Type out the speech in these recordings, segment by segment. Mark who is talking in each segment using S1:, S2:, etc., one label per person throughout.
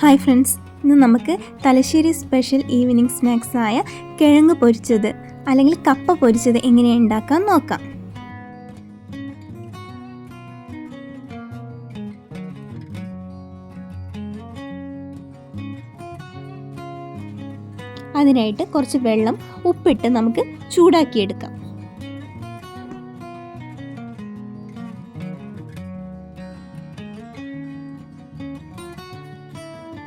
S1: Hi friends ഇന്ന് നമുക്ക് Thalassery special evening snacks ആയ കിഴങ്ങ് പൊരിച്ചത് അല്ലെങ്കിൽ കപ്പ പൊരിച്ചത് എങ്ങനെ ഉണ്ടാക്കാൻ നോക്കാം. അതിനായിട്ട് കുറച്ച് വെള്ളം ഉപ്പിട്ട് നമുക്ക് ചൂടാക്കിയെടുക്കാം.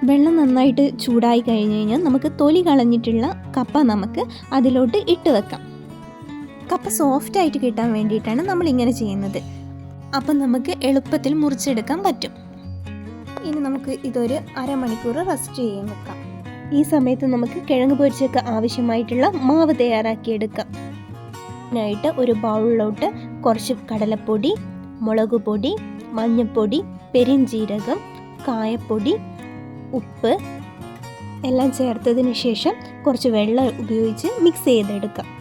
S1: വെള്ളം നന്നായിട്ട് ചൂടായി കഴിഞ്ഞ് കഴിഞ്ഞാൽ നമുക്ക് തൊലി കളഞ്ഞിട്ടുള്ള കപ്പ നമുക്ക് അതിലോട്ട് ഇട്ട് വെക്കാം. കപ്പ സോഫ്റ്റ് ആയിട്ട് കിട്ടാൻ വേണ്ടിയിട്ടാണ് നമ്മൾ ഇങ്ങനെ ചെയ്യുന്നത്. അപ്പം നമുക്ക് എളുപ്പത്തിൽ മുറിച്ചെടുക്കാൻ പറ്റും. ഇനി നമുക്ക് ഇതൊരു അരമണിക്കൂർ റെസ്റ്റ് ചെയ്യാൻ വെക്കാം. ഈ സമയത്ത് നമുക്ക് കിഴങ്ങ് പൊരിച്ചൊക്കെ ആവശ്യമായിട്ടുള്ള മാവ് തയ്യാറാക്കിയെടുക്കാം ായിട്ട് ഒരു ബൗളിലോട്ട് കുറച്ച് കടലപ്പൊടി മുളക് പൊടി മഞ്ഞൾപ്പൊടി പെരിഞ്ചീരകം കായപ്പൊടി ഉപ്പ് എല്ലാം ചേർത്തതിന് ശേഷം കുറച്ച് വെള്ളം ഉപയോഗിച്ച് മിക്സ് ചെയ്തെടുക്കാം.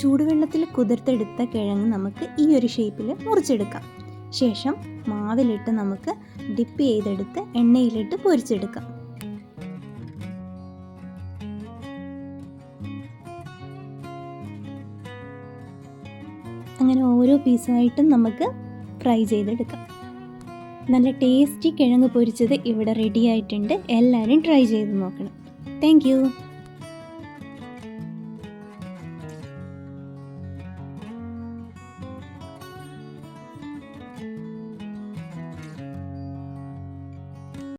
S1: ചൂടുവെള്ളത്തിൽ കുതിർത്തെടുത്ത കിഴങ്ങ് നമുക്ക് ഈ ഒരു ഷേപ്പിൽ മുറിച്ചെടുക്കാം. ശേഷം മാവിലിട്ട് നമുക്ക് ഡിപ്പ് ചെയ്തെടുത്ത് എണ്ണയിലിട്ട് പൊരിച്ചെടുക്കാം. അങ്ങനെ ഓരോ പീസായിട്ടും നമുക്ക് ഫ്രൈ ചെയ്തെടുക്കാം. നല്ല ടേസ്റ്റി കിഴങ്ങ് പൊരിച്ചത് ഇവിടെ റെഡി ആയിട്ടുണ്ട്. എല്ലാവരും ട്രൈ ചെയ്ത് നോക്കണം. താങ്ക്